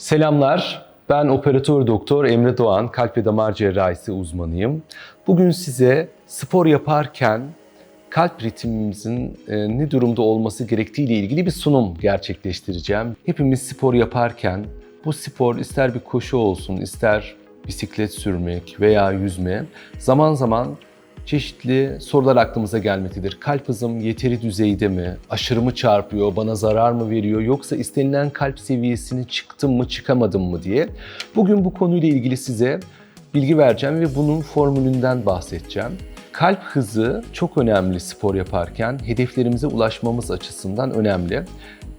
Selamlar. Ben operatör doktor Emre Doğan, kalp ve damar cerrahisi uzmanıyım. Bugün size spor yaparken kalp ritmimizin e, ne durumda olması gerektiği ile ilgili bir sunum gerçekleştireceğim. Hepimiz spor yaparken bu spor ister bir koşu olsun, ister bisiklet sürmek veya yüzme zaman zaman çeşitli sorular aklımıza gelmektedir. Kalp hızım yeteri düzeyde mi? Aşırı mı çarpıyor? Bana zarar mı veriyor? Yoksa istenilen kalp seviyesini çıktım mı çıkamadım mı diye. Bugün bu konuyla ilgili size bilgi vereceğim ve bunun formülünden bahsedeceğim. Kalp hızı çok önemli spor yaparken hedeflerimize ulaşmamız açısından önemli.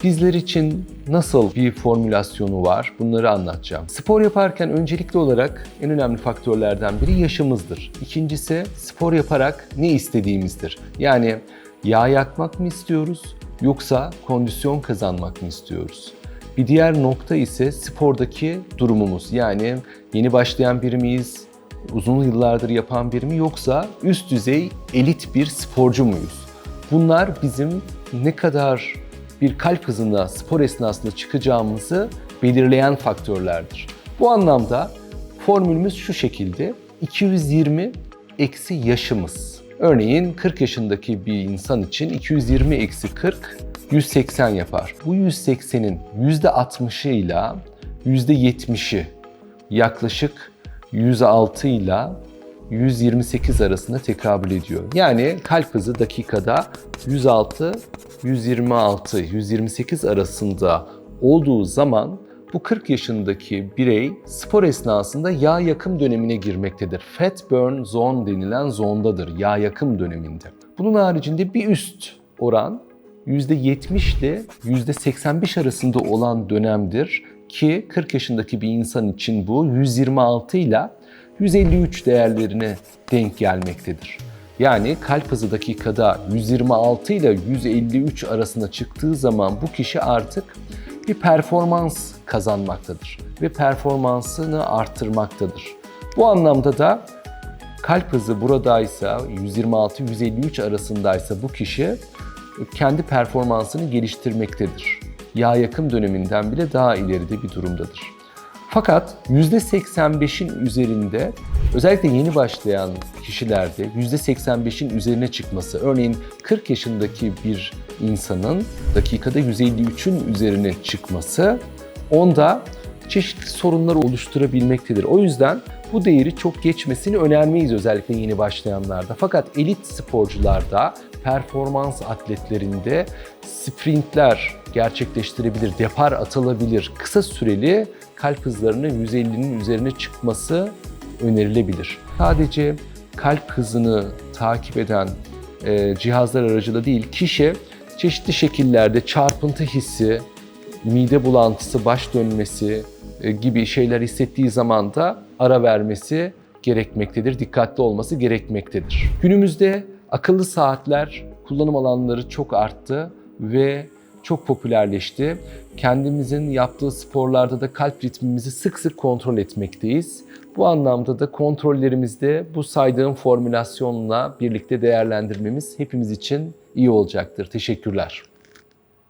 Bizler için nasıl bir formülasyonu var bunları anlatacağım. Spor yaparken öncelikli olarak en önemli faktörlerden biri yaşımızdır. İkincisi spor yaparak ne istediğimizdir. Yani yağ yakmak mı istiyoruz yoksa kondisyon kazanmak mı istiyoruz? Bir diğer nokta ise spordaki durumumuz. Yani yeni başlayan biri miyiz, uzun yıllardır yapan biri mi yoksa üst düzey elit bir sporcu muyuz? Bunlar bizim ne kadar bir kalp hızında spor esnasında çıkacağımızı belirleyen faktörlerdir. Bu anlamda formülümüz şu şekilde 220 eksi yaşımız. Örneğin 40 yaşındaki bir insan için 220 eksi 40 180 yapar. Bu 180'in %60'ı ile %70'i yaklaşık 106 ile 128 arasında tekabül ediyor. Yani kalp hızı dakikada 106, 126, 128 arasında olduğu zaman bu 40 yaşındaki birey spor esnasında yağ yakım dönemine girmektedir. Fat burn zone denilen zondadır yağ yakım döneminde. Bunun haricinde bir üst oran %70 ile %85 arasında olan dönemdir ki 40 yaşındaki bir insan için bu 126 ile 153 değerlerine denk gelmektedir. Yani kalp hızı dakikada 126 ile 153 arasında çıktığı zaman bu kişi artık bir performans kazanmaktadır ve performansını arttırmaktadır. Bu anlamda da kalp hızı buradaysa 126-153 arasındaysa bu kişi kendi performansını geliştirmektedir. Yağ yakım döneminden bile daha ileride bir durumdadır. Fakat %85'in üzerinde özellikle yeni başlayan kişilerde %85'in üzerine çıkması, örneğin 40 yaşındaki bir insanın dakikada 153'ün üzerine çıkması onda çeşitli sorunlar oluşturabilmektedir. O yüzden bu değeri çok geçmesini önermeyiz özellikle yeni başlayanlarda. Fakat elit sporcularda, performans atletlerinde sprintler gerçekleştirebilir, depar atılabilir. Kısa süreli kalp hızlarının 150'nin üzerine çıkması önerilebilir. Sadece kalp hızını takip eden e, cihazlar aracılığıyla değil, kişi çeşitli şekillerde çarpıntı hissi, mide bulantısı, baş dönmesi e, gibi şeyler hissettiği zaman da ara vermesi gerekmektedir, dikkatli olması gerekmektedir. Günümüzde akıllı saatler kullanım alanları çok arttı ve çok popülerleşti. Kendimizin yaptığı sporlarda da kalp ritmimizi sık sık kontrol etmekteyiz. Bu anlamda da kontrollerimizde bu saydığım formülasyonla birlikte değerlendirmemiz hepimiz için iyi olacaktır. Teşekkürler.